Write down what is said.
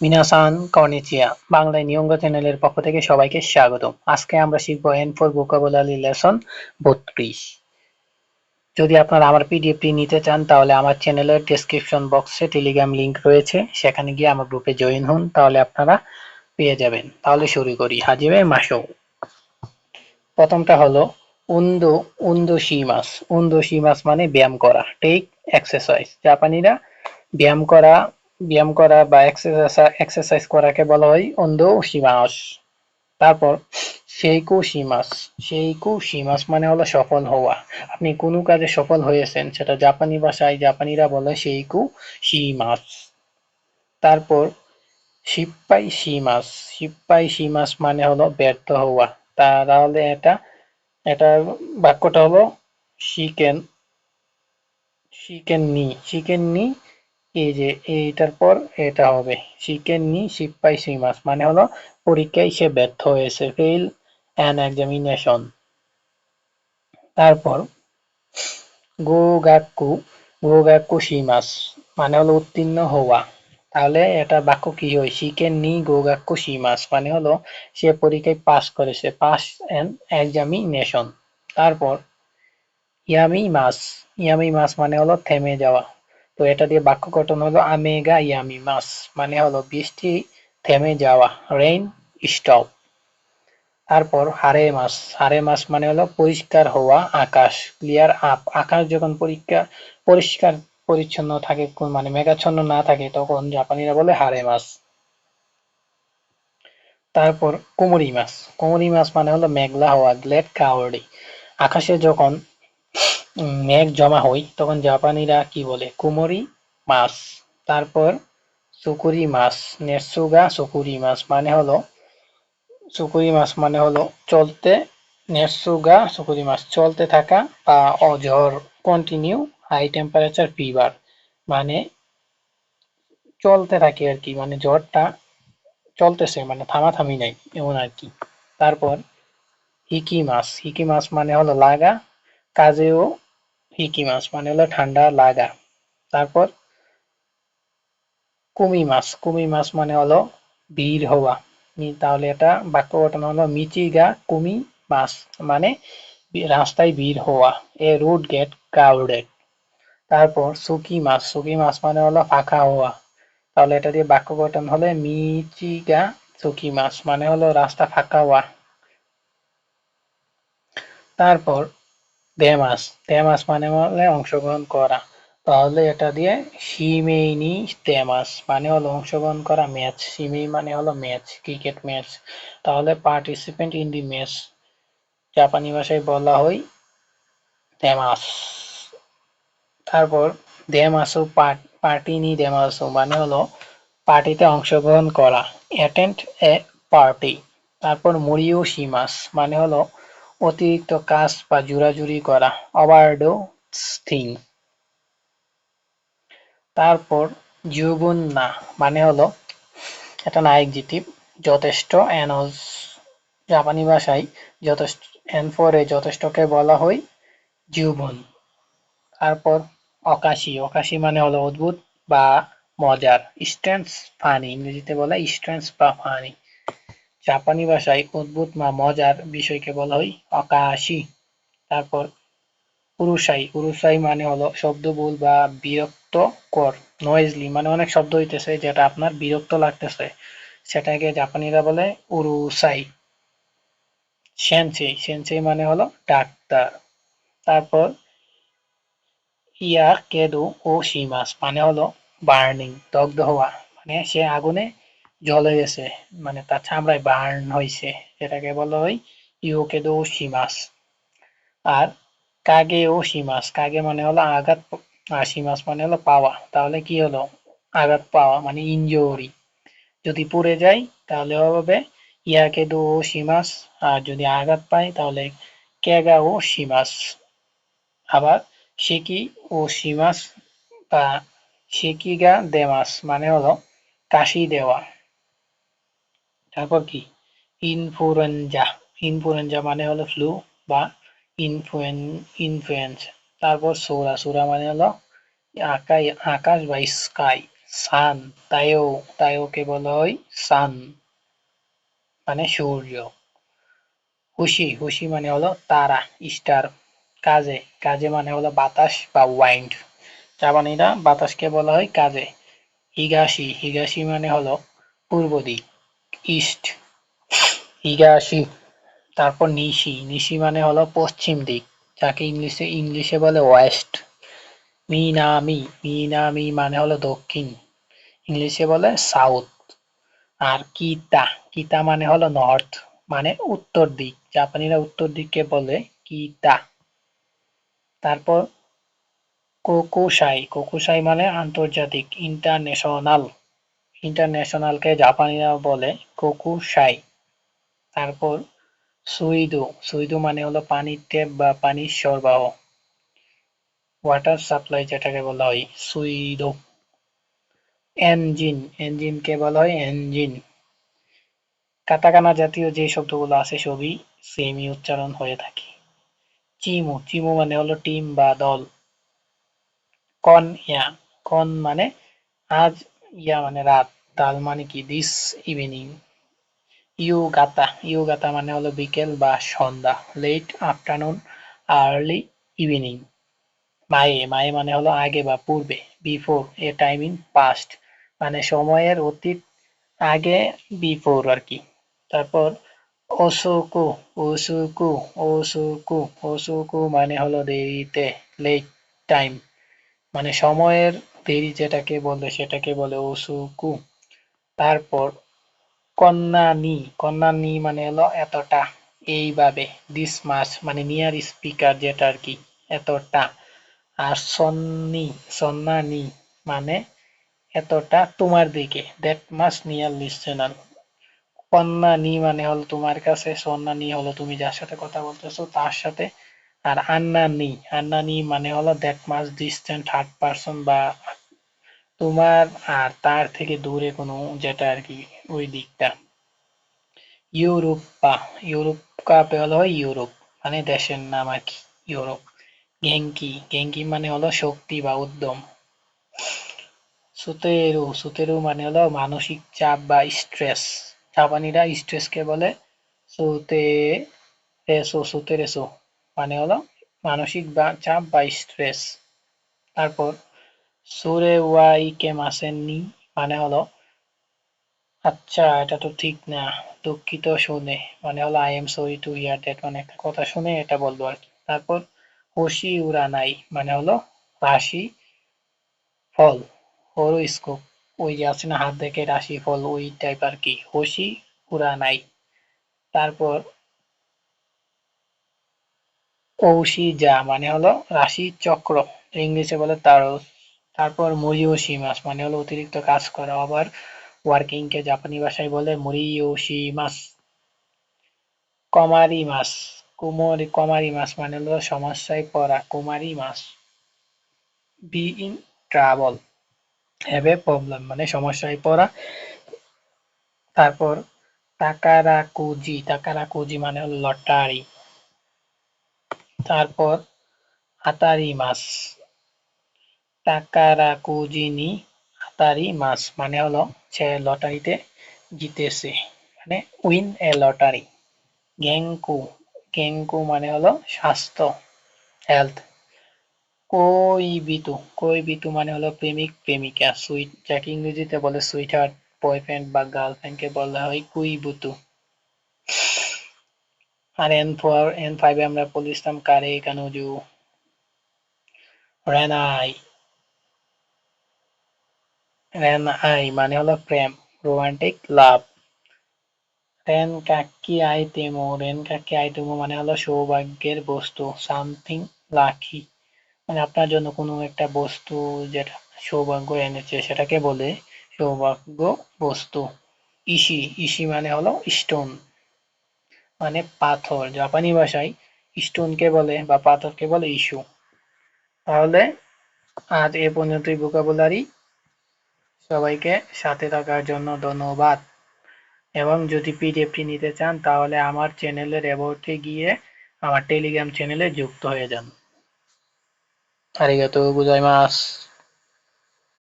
মিনাসান কর্নিচিয়া, বাংলায় নিয়ঙ্গ চ্যানেলের পক্ষ থেকে সবাইকে স্বাগত আজকে আমরা শিখব এন ফর ভোকাবুলারি লেসন বত্রিশ। যদি আপনারা আমার পিডিএফটি নিতে চান, তাহলে আমার চ্যানেলের ডেসক্রিপশন বক্সে টেলিগ্রাম লিংক রয়েছে। সেখানে গিয়ে আমার গ্রুপে জয়েন হন, তাহলে আপনারা পেয়ে যাবেন। তাহলে শুরু করি। হাজিবে মাসো। প্রথমটা হলো উন্দো উন্দো শিমাস উন্দো শিমাস মানে ব্যায়াম করা টেক এক্সারসাইজ জাপানিরা ব্যায়াম করা ব্যায়াম করা বা এক্সারসাইজ করাকে বলা হয় অন্ধ সীমাস তারপর সেইকু সীমাস সেইকু সীমাস মানে হলো সফল হওয়া। আপনি কোনো কাজে সফল হয়েছেন, সেটা জাপানি ভাষায় জাপানিরা বলে সেইকু সীমাস তারপর শিপ্পাই সীমাস শিপ্পাই সীমাস মানে হলো ব্যর্থ হওয়া। তাহলে এটা এটা বাক্যটা হলো শিকেন শিকেন নি। শিকেন নি এই যে এইটার পর এটা হবে। শিকেন নি শিপ্পাই সিমাস মানে হলো পরীক্ষায় সে ব্যর্থ হয়েছে। ফেল অ্যান এক্সামিনেশন তারপর গোগাক্কু গোগাক্কু সিমাস মানে হলো উত্তীর্ণ হওয়া। তাহলে এটা বাক্য কি হয়? শিকেন নি গোগাক্কু সিমাস মানে হলো সে পরীক্ষায় পাস করেছে। পাস অ্যান এক্সামিনেশন তারপর ইয়ামি মাস। ইয়ামি মাস মানে হলো থেমে যাওয়া। তো এটা দিয়ে বাক্য গঠন হলো আমেগা ইয়ামি মাস মানে হলো বৃষ্টি থেমে যাওয়া রেইন স্টপ তারপর হারে মাস হারে মাস মানে হলো পরিষ্কার হওয়া আকাশ ক্লিয়ার আপ আকাশ যখন পরীক্ষা, পরিষ্কার পরিচ্ছন্ন থাকে মানে মেঘাচ্ছন্ন না থাকে, তখন জাপানিরা বলে হারে মাস। তারপর কুমুরি মাছ কুমুরি মাছ মানে হলো মেঘলা হওয়া গ্লেড কাওয়ার্ডি আকাশে যখন মেঘ জমা হয় তখন জাপানিরা কি বলে? কুমরি মাছ। তারপর সুকুরি মাছ নেসুগা সুকুরি মাছ মানে হলো, সুকুরি মাছ মানে হলো চলতে নেসুগা সুকুরি মাছ, চলতে থাকা বা অঝর কন্টিনিউ হাই টেম্পারেচার ফিভার মানে চলতে থাকে আর কি মানে জ্বরটা চলতেছে মানে থামাথামি নাই, এমন আর কি। তারপর হিকি মাছ হিকি মাছ মানে হলো লাগা কাজেও হিকি মাছ মানে হলো ঠান্ডা লাগা। তারপর কুমি মাছ কুমি মাছ মানে হলো বীর হওয়া। তাহলে এটা বাক্য গঠন হলো মিচিগা কুমি মাছ মানে রাস্তায় বীর হওয়া, এ রুট গেট ক্রাউডেড তারপর সুকি মাছ সুকি মাছ মানে হলো ফাঁকা হওয়া। তাহলে এটা দিয়ে বাক্য গঠন হলে মিচিগা সুকি মাছ মানে হলো রাস্তা ফাঁকা হওয়া। তারপর দেমাস দেমাস মানে হলে অংশগ্রহণ করা। তাহলে এটা দিয়ে সিমেইনি তেমাস মানে হলো অংশগ্রহণ করা ম্যাচ। সিমেই মানে হলো ম্যাচ, ক্রিকেট ম্যাচ। তাহলে পার্টিসিপেন্ট ইন দি ম্যাচ জাপানি ভাষায় বলা হয় তেমাস তারপর দেমাসু পার্টি নি দেমাসু মানে হলো পার্টিতে অংশগ্রহণ করা। অ্যাটেন্ড এ পার্টি তারপর মরিও সিমাস মানে হলো অতিরিক্ত কাজ বা জোরাজুরি করা, অবার্ডো থিং তারপর জিউবুন না মানে হলো এটা না এক্সিটিভ যথেষ্ট অ্যানোজ, জাপানি ভাষায় যথেষ্ট এন ফোরে যথেষ্টকে বলা হয় জিউবন তারপর অকাশি অকাশি মানে হলো অদ্ভুত বা মজার, স্ট্রেন্স ফানি, ইংরেজিতে বলা স্ট্রেন্স বা ফানি। জাপানি ভাষায় অদ্ভুত বা মজার বিষয়কে বলা হয় অকাশি। তারপর উরুসাই। উরুসাই মানে হলো শব্দবুল বা বিরক্ত কর নয়েজলি মানে অনেক শব্দ হইতেছে যেটা আপনার বিরক্ত লাগতেছে। সেটাকে জাপানিরা বলে উরুসাই। সেনসেই। সেনসেই মানে হলো ডাক্তার। তারপর ইয়া কেদু ও শিমাস মানে হলো বার্নিং, দগ্ধ হওয়া। মানে সে আগুনে জ্বলে গেছে মানে তার চামড়ায় বার্ন হয়েছে যেটাকে বলা হয় ইউকেদো শিমাস আর কাগে ও শিমাস কাগে মানে হলো আঘাত আর শিমাস মানে হলো পাওয়া। তাহলে কি হলো? আঘাত পাওয়া মানে ইনজুরি যদি পড়ে যায়, তাহলে হবে ইয়াকেদো ও শিমাস আর যদি আঘাত পায়, তাহলে কেগা ও শিমাস আবার শিকি ও শিমাস বা শিকিগা দেমাস মানে হলো কাশি দেওয়া। তারপর কি? ইনফ্লুয়েঞ্জা ইনফ্লুয়েঞ্জা মানে হলো ফ্লু বা ইনফ্লুয়েন ইনফ্লুয়েঞ্জ তারপর সোরা। সোরা মানে হলো আকাশ বা স্কাই সান তাইও তাইওকে বলা হয় সান মানে সূর্য। হুশি হুশি মানে হলো তারা স্টার কাজে। কাজে মানে হলো বাতাস বা ওয়াইন্ড জাপানিরা বাতাসকে বলা হয় কাজে। হিগাশি। হিগাশি মানে হলো পূর্ব দিক। ইস্ট, হিগাশি, তারপর নিশি। নিশি মানে হলো পশ্চিম দিক, যাকে ইংলিশে ইংলিশে বলে ওয়েস্ট। মিনামি মিনামি মানে হলো দক্ষিণ। ইংলিশে বলে সাউথ। আর কিতা কিতা মানে হলো নর্থ মানে উত্তর দিক। জাপানিরা উত্তর দিককে বলে কিতা। তারপর কোকুসাই কোকুসাই মানে আন্তর্জাতিক, ইন্টারন্যাশনাল। ইন্টারন্যাশনালকে জাপানিরা বলে কোকুসাই। তারপর সুইদু। সুইদু মানে হলো পানির ট্যাপ বা পানির সরবরাহ। ওয়াটার সাপ্লাই যেটাকে বলা হয়, সুইদো। এনজিন। এনজিনকে বলা হয় এনজিন। কাতাকানা জাতীয় যে শব্দগুলো আছে সবই সেমই উচ্চারণ হয়ে থাকে। চিমু। চিমু মানে হলো টিম বা দল। কন ইয়া। কন মানে আজ ইয়া মানে রাত তাল মানে কি দিস ইভিনিং ইউ গাতা ইউ গাতা মানে হলো বিকেল বা সন্ধ্যা লেট আফটারনুন আর্লি ইভিনিং মায়ে মায়ে মানে হলো আগে বা পূর্বে before a time in past মানে সময়ের অতীত আগে বিফোর আর কি তারপর ওসুকু ওসুকু ওসুকু ওসুকু মানে হলো দেরিতে লেট টাইম মানে সময়ের দেরি যেটাকে বলে, সেটাকে বলে ওসুকু তারপর কন্যানি কন্যানি মানে হলো এতটা। এইভাবে দিস মাস মানে নিয়ার স্পিকার যেটা আর কি, এতটা। আর সন্নি, সন্নানি মানে এতটা তোমার দিকে দ্যাট মাস নিয়ার লিসেনার কন্যানি মানে হলো তোমার কাছে, সন্নানি হলো তুমি যার সাথে কথা বলতেছো, তার সাথে আর আন্নানি আন্নানি মানে হলো that most distant third person বা তোমার আর তার থেকে দূরে কোনো যেটা আর কি ওই দিকটা। ইউরোপা, ইউরোপ কাপে হলো ইউরোপ মানে দেশের নাম আর কি, ইউরোপ। গেঙ্কি গেঙ্কি মানে হলো শক্তি বা উদ্যম। সুতেরু সুতেরু মানে হলো মানসিক চাপ বা স্ট্রেস জাপানিরা স্ট্রেসকে বলে সুতে রেসো সুতে রেসো মানে হলো মানসিক বা চাপ বা স্ট্রেস তারপর, সুরে ওয়াই কে মাসেননি মানে হলো আচ্ছা এটা তো ঠিক না, দুঃখিত শুনে। মানে হলো I am sorry to hear that মানে একটা কথা শুনে এটা বলব আর কি। তারপর হসি উড়ানাই মানে হলো, রাশি ফল হরোস্কোপ ওই যে আছে না, হাত দেখে রাশি ফল, ওই টাইপ আর কি। হসি উড়ানাই তারপর যা মানে হলো রাশি চক্র, ইংলিশে বলে তারস। তারপর মরিওশি মাস মানে হলো অতিরিক্ত কাজ করা, আবার ওয়ার্কিং কে জাপানি ভাষায় বলে মরিওশি মাস। কমারি মাস, কুমরি, কমারি মাস মানে হলো সমস্যায় পড়া কুমারী মাস। Be in travel, have a problem মানে সমস্যায় পড়া। তারপর তাকারাকুজি তাকারাকুজি মানে হলো লটারি। তারপর আতারি মাস তাকারাকুজিনি আতারি মাস মানে হলো সে লটারিতে জিতেছে মানে উইন এ লটারি গেঙ্কু গেঙ্কু মানে হলো স্বাস্থ্য হেলথ কৈবিতু কৈবিতু মানে হলো প্রেমিক, প্রেমিকা। সুইট যাকে ইংরেজিতে বলে সুইট হার্ট বয়ফ্রেন্ড বা গার্লফ্রেন্ডকে বলা হয় কুইবুতু আর এন ফোর এন ফাইভে আমরা পড়ছিলাম কারে, কানুজু, রেনাই রেনাই মানে হলো প্রেম রোমান্টিক লাভ রেন কাকি আইতেমো রেন কাকি আইতেমো মানে হলো সৌভাগ্যের বস্তু সামথিং লাকি মানে আপনার জন্য কোনো একটা বস্তু যেটা সৌভাগ্য এনেছে, সেটাকে বলে সৌভাগ্য বস্তু। ইসি ইসি মানে হলো স্টোন মানে পাথর, জাপানি ভাষায় স্টোনকে বলে বা পাথরকে বলে ইস্যু। তাহলে আজ এ পর্যন্তই ভোকাবুলারি সবাইকে সাথে থাকার জন্য ধন্যবাদ। এবং যদি পিডিএফটি নিতে চান, তাহলে আমার চ্যানেলের অ্যাবাউটে গিয়ে আমার টেলিগ্রাম চ্যানেলে যুক্ত হয়ে যান। আরিগাতো গোজাইমাস।